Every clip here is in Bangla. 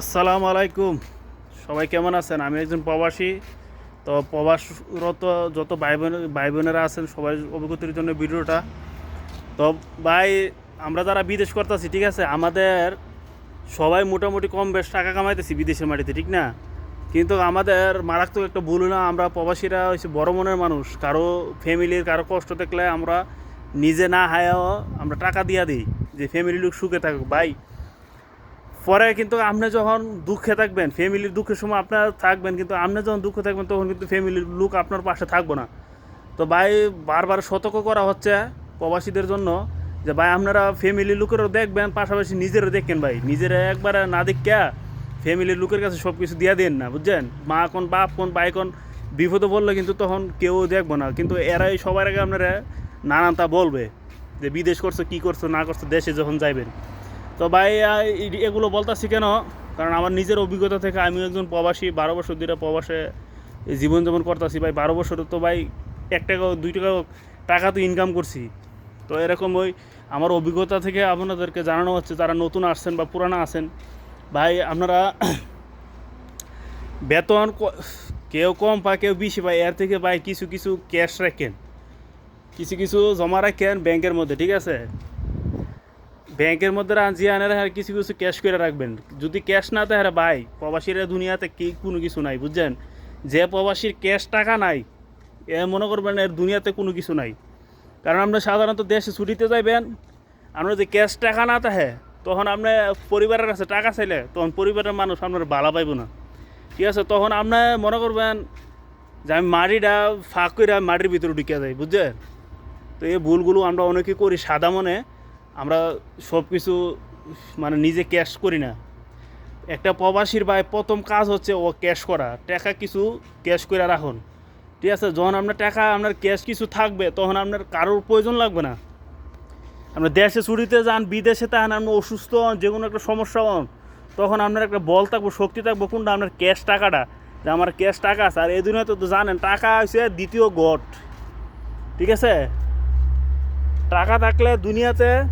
আসসালামু আলাইকুম। সবাই কেমন আছেন? আমি একজন প্রবাসী। তো প্রবাসরত যত ভাই বোন ভাই বোনেরা আছেন, সবাই অভিজ্ঞতার জন্য ভিডিওটা। তো ভাই, আমরা যারা বিদেশ করতেছি, ঠিক আছে? আমাদের সবাই মোটামুটি কম বেশ টাকা কামাইতেছি বিদেশের মাটিতে, ঠিক না? কিন্তু আমাদের মারাত্মক একটা ভুল না আমরা প্রবাসীরা হচ্ছে বড় মনের মানুষ। কারও ফ্যামিলির কারও কষ্ট দেখলে আমরা নিজে না হায়াও আমরা টাকা দিয়া দিই, যে ফ্যামিলি লোক সুখে থাকুক। ভাই পরে কিন্তু আপনি যখন দুঃখে থাকবেন ফ্যামিলির দুঃখের সময় আপনার থাকবেন, কিন্তু আপনি যখন দুঃখে থাকবেন, তখন কিন্তু ফ্যামিলির লোক আপনার পাশে থাকব না। তো ভাই, বারবার সতর্ক করা হচ্ছে প্রবাসীদের জন্য যে, ভাই, আপনারা ফ্যামিলির লোকেরও দেখবেন, পাশাপাশি নিজেরও দেখেন ভাই। নিজেরা একবারে না দেখা ফ্যামিলির লোকের কাছে সব কিছু দিয়ে দেন না, বুঝছেন? মা কোন, বাপ কোন, ভাই কোন, বিপদে বললে কিন্তু তখন কেউ দেখব না। কিন্তু এরাই সবার আগে আপনারা নানানটা বলবে যে, বিদেশ করছ, কী করছ, না করছ, দেশে যখন যাইবেন। তো ভাই এগুলো বলতাছি কেন? কারণ আমার নিজের অভিজ্ঞতা থেকে আমি একজন প্রবাসী, বারো বছর ধরে প্রবাসে জীবনযাপন করতেছি ভাই। বারো বছর তো ভাই, এক টাকা দুই টাকা টাকা তো ইনকাম করছি। তো এরকম ওই আমার অভিজ্ঞতা থেকে আপনাদেরকে জানানো হচ্ছে, যারা নতুন আসছেন বা পুরানো আছেন। ভাই, আপনারা বেতন কেউ কম পায়, কেউ বেশি পায়, এর থেকে ভাই কিছু কিছু ক্যাশ রাখেন। কিছু কিছু জমা রাখেন ব্যাংকের মধ্যে, ঠিক আছে? ব্যাংকের মধ্যে আনে আর কিছু কিছু ক্যাশ করে রাখবেন। যদি ক্যাশ না থাকে ভাই, প্রবাসীরা দুনিয়াতে কি কোনো কিছু নাই, বুঝছেন? যে প্রবাসীর ক্যাশ টাকা নাই, এ মনে করবেন এর দুনিয়াতে কোনো কিছু নাই। কারণ আপনি সাধারণত দেশে ছুটিতে যাইবেন আপনার যে ক্যাশ টাকা না থাকে তখন আপনি পরিবারের কাছে টাকা চাইলে তখন পরিবারের মানুষ আপনার বালা পাইব না। ঠিক আছে, তখন আপনি মনে করবেন যে আমি মাটিটা ফাঁক করে মাটির ভিতরে ঢুকে যাই, বুঝছেন? তো এই ভুলগুলো আমরা অনেকে করি সাদা মনে। আমরা সব কিছু মানে নিজে ক্যাশ করি না। একটা প্রবাসীর ভাই, প্রথম কাজ হচ্ছে ও ক্যাশ করা। টাকা কিছু ক্যাশ করে রাখুন। ঠিক আছে? যখন আপনার টাকা, আপনার ক্যাশ কিছু থাকবে, তখন আপনার কারোর প্রয়োজন লাগবে না। আপনার দেশে ছুটিতে যান, বিদেশে তাহান আপনি অসুস্থ হন, যে কোনো একটা সমস্যা হন, তখন আপনার একটা বল থাকব, শক্তি থাকব, কোনটা? আপনার ক্যাশ টাকাটা। যে আমার ক্যাশ টাকা আছে, আর এই দুনিয়াতে তো জানেন, টাকা হচ্ছে দ্বিতীয় গট। ঠিক আছে? টাকা থাকলে দুনিয়াতে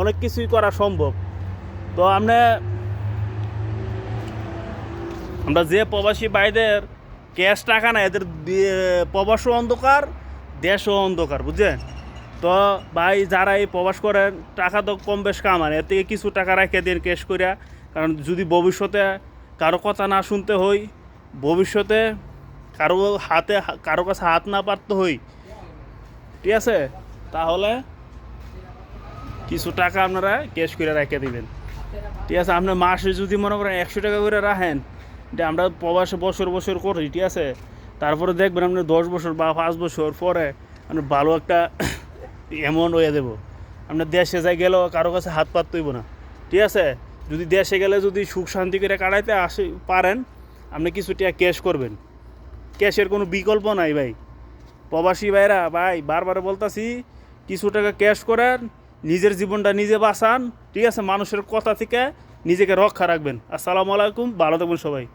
অনেক কিছুই করা সম্ভব। তো আমরা আমরা যে প্রবাসী ভাইদের ক্যাশ টাকা না এদের প্রবাসও অন্ধকার, দেশও অন্ধকার, বুঝছেন? তো ভাই যারা এই প্রবাস করেন, টাকা তো কম বেশ কামান, এর থেকে কিছু টাকা রেখে দিন ক্যাশ করিয়া কারণ যদি ভবিষ্যতে কারও কথা না শুনতে হই, ভবিষ্যতে কারও হাতে, কারও কাছে হাত না পারতে হই, ঠিক আছে? তাহলে কিছু টাকা আপনারা ক্যাশ করে রেখে দিবেন। ঠিক আছে আপনার মাসে যদি মনে করেন একশো টাকা করে রাখেন, এটা আমরা প্রবাসে বছর বছর করি, ঠিক আছে? তারপরে দেখবেন আপনি দশ বছর বা পাঁচ বছর পরে আপনার ভালো একটা অ্যামাউন্ট হয়ে দেবো। আপনার দেশে যাই গেলেও কারও কাছে হাত পাত তৈব না। ঠিক আছে? যদি দেশে গেলে যদি সুখ শান্তি করে কাটাইতে আসে, পারেন, আপনি কিছু টাকা ক্যাশ করবেন। ক্যাশের কোনো বিকল্প নাই ভাই। প্রবাসী ভাইরা, ভাই, বারবার বলতাছি, কিছু টাকা ক্যাশ করেন নিজের জীবনটা নিজে বাঁচান, ঠিক আছে? মানুষের কথা থেকে নিজেকে রক্ষা রাখবেন। আসসালামু আলাইকুম, ভালো থাকবেন সবাই।